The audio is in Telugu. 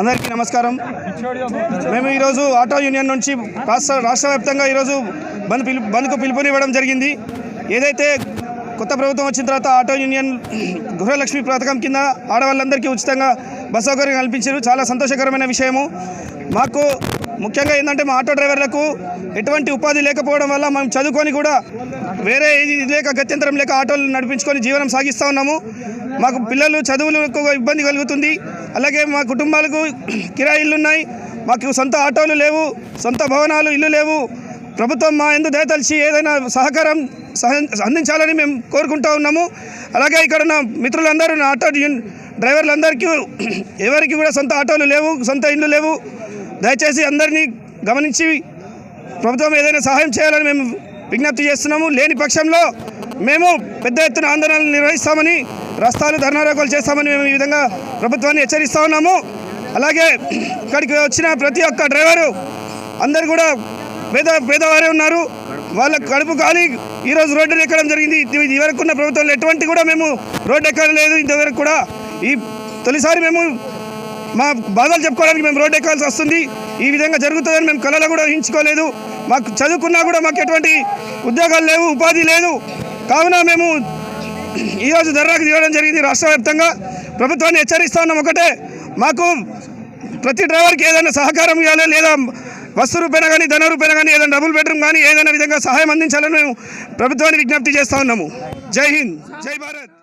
అందరికీ నమస్కారం. మేము ఈరోజు ఆటో యూనియన్ నుంచి రాష్ట్ర రాష్ట్ర వ్యాప్తంగా ఈరోజు బంద్ పిలు బంద్కు పిలుపునివ్వడం జరిగింది. ఏదైతే కొత్త ప్రభుత్వం వచ్చిన తర్వాత ఆటో యూనియన్ గృహలక్ష్మి పథకం కింద ఆడవాళ్ళందరికీ ఉచితంగా బస్ సౌకర్యం కల్పించారు. చాలా సంతోషకరమైన విషయము. మాకు ముఖ్యంగా ఏంటంటే మా ఆటో డ్రైవర్లకు ఎటువంటి ఉపాధి లేకపోవడం వల్ల మేము చదువుకొని కూడా వేరే లేక గత్యంతరం లేక ఆటోలు నడిపించుకొని జీవనం సాగిస్తూ ఉన్నాము. మాకు పిల్లలు చదువులకు ఇబ్బంది కలుగుతుంది. అలాగే మా కుటుంబాలకు కిరాయి ఇల్లు ఉన్నాయి. మాకు సొంత ఆటోలు లేవు సొంత భవనాలు ఇల్లు లేవు. ప్రభుత్వం మా ఎందు దయతలిచి ఏదైనా సహకారం సహ అందించాలని మేము కోరుకుంటూ ఉన్నాము. అలాగే ఇక్కడ నా మిత్రులందరూ నా ఆటో డ్రైవర్లందరికీ ఎవరికి కూడా సొంత ఆటోలు లేవు సొంత ఇల్లు లేవు. దయచేసి అందరినీ గమనించి ప్రభుత్వం ఏదైనా సహాయం చేయాలని మేము విజ్ఞప్తి చేస్తున్నాము. లేని పక్షంలో మేము పెద్ద ఎత్తున ఆందోళనలు నిర్వహిస్తామని రస్తాలు ధర్నారోగాలు చేస్తామని మేము ఈ విధంగా ప్రభుత్వాన్ని హెచ్చరిస్తూ ఉన్నాము. అలాగే ఇక్కడికి వచ్చిన ప్రతి ఒక్క డ్రైవరు అందరు కూడా పేద పేదవారే ఉన్నారు. వాళ్ళ కడుపు కానీ ఈరోజు రోడ్డు ఎక్కడం జరిగింది. ఇది ఉన్న ప్రభుత్వంలో ఎటువంటి కూడా మేము రోడ్డు ఎక్కడం లేదు. ఇంతవరకు కూడా ఈ తొలిసారి మేము మా బాధలు చెప్పుకోవడానికి మేము రోడ్డు ఎక్కాల్సి వస్తుంది. ఈ విధంగా జరుగుతుందని మేము కళలో కూడా ఊహించుకోలేదు. మాకు చదువుకున్నా కూడా మాకు ఎటువంటి ఉద్యోగాలు లేవు ఉపాధి లేదు. కావున మేము ఈరోజు ధర్నాకు దిగడం జరిగింది రాష్ట్ర వ్యాప్తంగా. ప్రభుత్వాన్ని హెచ్చరిస్తా ఉన్నాం ఒకటే. మాకు ప్రతి డ్రైవర్కి ఏదైనా సహకారం ఇవ్వాలి లేదా వస్తు రూపేనా కానీ ధన రూపేనా కానీ ఏదైనా డబుల్ బెడ్రూమ్ కానీ ఏదైనా విధంగా సహాయం అందించాలని మేము ప్రభుత్వాన్ని విజ్ఞప్తి చేస్తూ ఉన్నాము. జై హింద్. జై భారత్.